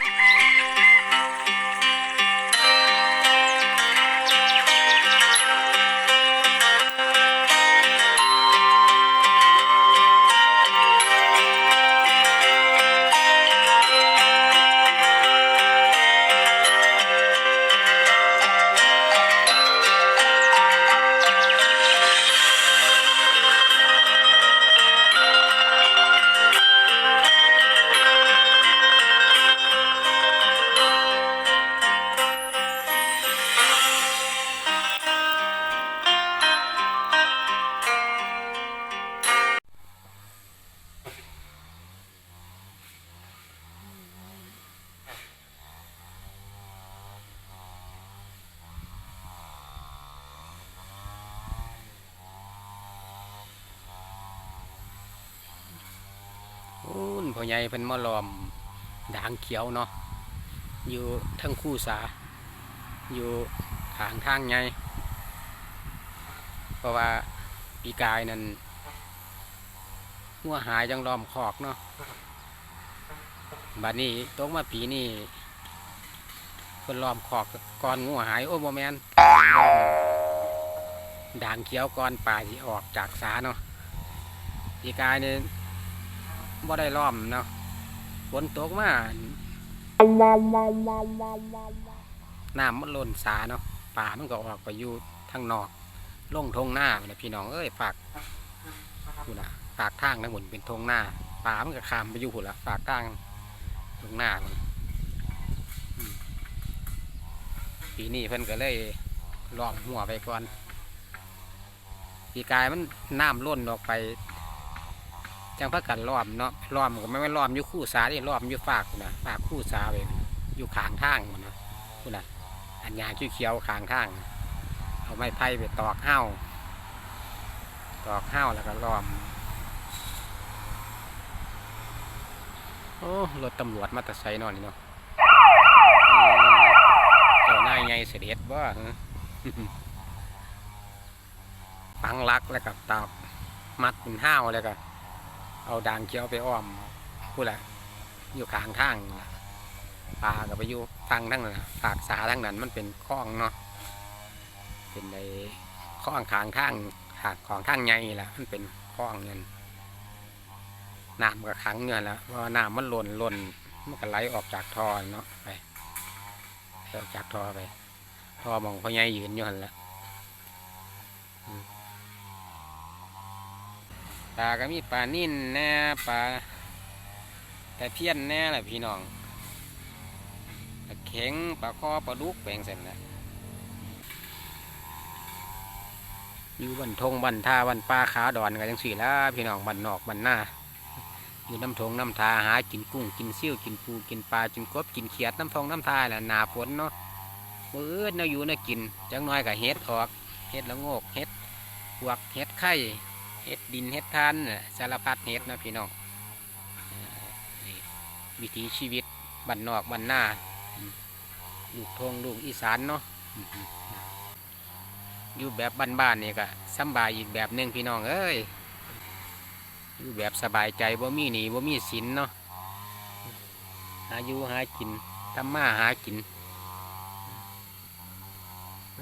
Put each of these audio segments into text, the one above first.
you พ่อใหญ่เพิ่นมาล้อมด่างเขียวเนาะอยู่ทั้งคู่สา อยู่ทางทางไงเพราะว่าปีกายนั่นหัวหายจังล้อมคอกเนาะบัดนี้ตกมาปีนี้เพิ่นล้อมคอกก่อนงัวหายโอ้บ่แมนด่างเขียวก่อนป่าสิออกจากสาเนาะปีกายนี่ บ่ได้ล้อมเนาะฝนตกมาน้ำมันล้นสาเนาะป่ามันก็ออกไปอยู่ทางนอกลงทงหน้าไปนะพี่น้องเอ้ยฝากคุณนะฝากทางทั้งหมดเป็นทงหน้าป่ามันก็ขามไปอยู่หุ่นละฝากทางทงหน้าปีนี้เพิ่นก็เลยล้อมหัวไปก่อนปีกายมันน้ำล้นออกไป จังพักกันล้อมเนาะล้อมก็ไม่ไม่ล้อมอยู่คู่สาที่ล้อมอยู่ฝากนะฝากคู่สาไปอยู่ขางทางพุ่นนะพุ่นะอันยาเขียวๆขางทาง เอาไม้ไผ่ไปตอกห้าวตอกห้าวแล้วก็ล้อมโอ้รถตำรวจมาแตะไซนอนนี่เนาะเจ้านายไงเสด็จบ่ปังลักแล้วกับตอกมัดเป็นห้าวแล้วก็ เอาด่างเขียวไปอ้อมพูดแหละอยู่ข้างทางปลาก็ไปอยู่ทางทั้งนั้นล่ะปากสาทั้งนั้นมันเป็นคลองเนาะเป็นในคลองข้างทางหากของทางใหญ่ะมันเป็นคลองเงินน้ำก็ขังเงินแล้วเพราะว่าน้ำมันหล่นหล่นมันก็ไหลออกจากท่อเนาะไปไหลออกจากท่อไปท่อมองพ่อใหญ่ยืนอยู่หันแหละ ปลาก็มีปลานิ่นแน่ปลาแต่เพี้ยนแน่แหละพี่น้องปลาเข็งปลาคอปลาดุกแปลงเสร็จแล้วอยู่บันทงบันท่าบันปลาขาดอนกันจังสี่แล้วพี่น้องบันนอกบันหน้าอยู่น้ำทงน้ำทาหากินกุ้งกินซิ่วกินปูกินปลากินกบกินเขียดน้ำทงน้ำทาแหละหนาฝนเนาะมืออื่นาอยู่เนากินจังน้อยกับเฮ็ดออกเฮ็ดละโงกเฮ็ดพวกเฮ็ดไข่ เฮ็ดดินเฮ็ดทานสารพัดเฮ็ดนะพี่น้องวิถีชีวิตบ้านนอกบ้านหน้าลูกทงลูกอีสานเนาะอยู่แบบบ้านๆนี่ก็สบายอีกแบบหนึ่งพี่น้องเอ้ยอยู่แบบสบายใจบ่มีหนีบ่มีสินเนาะหาอยู่หากินทำมาหากิน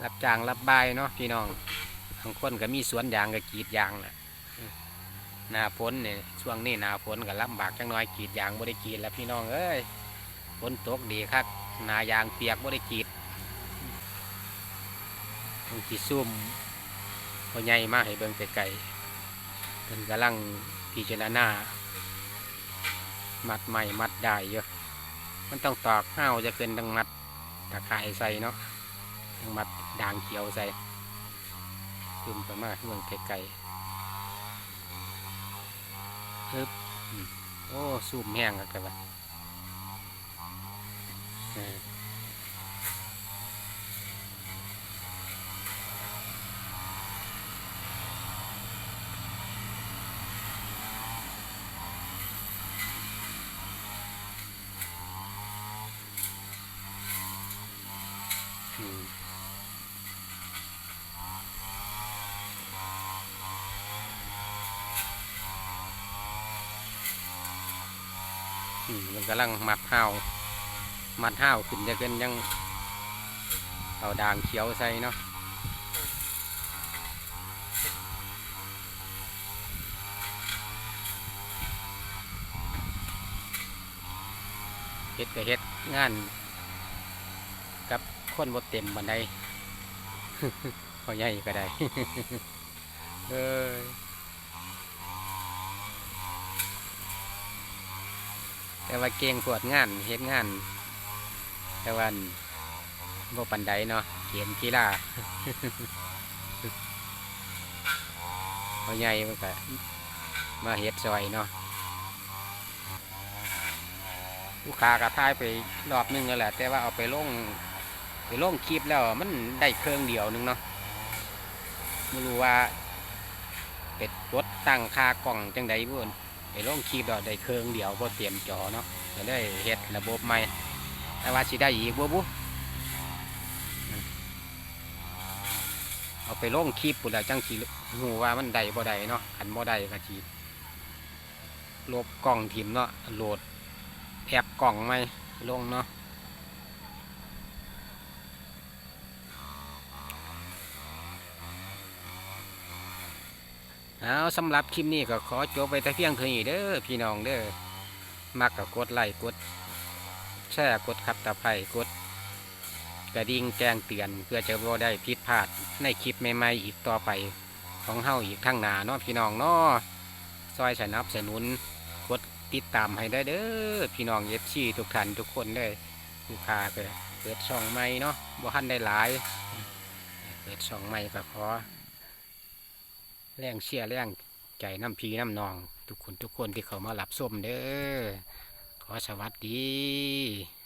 รับจ้างรับบายเนาะพี่น้องบางคนก็มีสวนยางก็กีดยางแหละ หนาฝนเนี่ยช่วงนี้หนาฝนก็ลำบากจังน้อยกีดยางบ่ได้กีดแล้วพี่น้องเอ้ยฝนตกดีครับหนายางเปียกบ่ได้กีดต้องกีซุ่มพอใหญ่มากให้เบิ่งไกลๆเพิ่นกำลังพิจารณามัดใหม่มัดได้เยอะมันต้องตอกห้าวจะเกินต้งมัดตะข่ายใส่เนาะต้งมัดด่างเขียวใส่ขึ้นไปมากเมืองไกลๆ ฮึบโอ้สูบแห้งกันวะเอ มันกำลังมัดห่าวมัดห้าวขึ้นจะเกินยังเอาด่างเขียวใส่เนาะเฮ็ดก็เฮ็ดงาน กับคนบ่เต็มบันไดพอใหญ่ก็ได้ เอ้ย แต่ว่าเก่งปวดงานเฮ็ดงาน แต่ว่าบ่ปันไดเนาะเกมกีฬาพอใหญ่มันก็มาเฮ็ดซอยเนาะลูกค้าก็ทายไปรอบนึงแล้วแหละ แต่ว่าเอาไปลงไปลงคลิปแล้วมันได้เครื่องเดียวนึงเนาะไม่รู้ว่าเป็ดรถตั้งคากล่องจังใดบุ่น ไปลงคลิปแล้วได้เครื่องเดียวพอเตรียมจอเนาะก็ได้เฮ็ดระบบใหม่แต่ว่าสิได้อีกบ่บุเอาไปลงคลิปปุ่นแล้วจังสิหูว่ามันได้บ่ได้เนาะขันบ่ได้ก็สิลบกล่องทิมเนาะโหลดแอปกล่องไหม่ลงเนาะ เอาสำหรับคลิปนี้ก็ขอจบไปแต่เพียงเท่านี้เด้อพี่น้องเด้อมักก็กดไลค์กด แชร์กดขับตะไคร่กดกระดิ่งแจ้งเตือนเพื่อจะบ่ได้ผิดพลาดในคลิปใหม่ๆอีกต่อไปของเฮาอีกทั้งหนาเนาะพี่น้องเนาะซอยสนับสนุนกดติดตามให้ได้เด้อพี่น้องเอฟซีทุกท่านทุกคนเด้อลูกค้าก็เปิดช่องใหม่เนาะบ่ทันได้หลาย เปิดช่องใหม่ก็ขอ แรงเชียร์แรงใจน้ำพีน้ำนอง ทุกคนทุกคนที่เขามาหลับส้มเด้อขอสวัสดี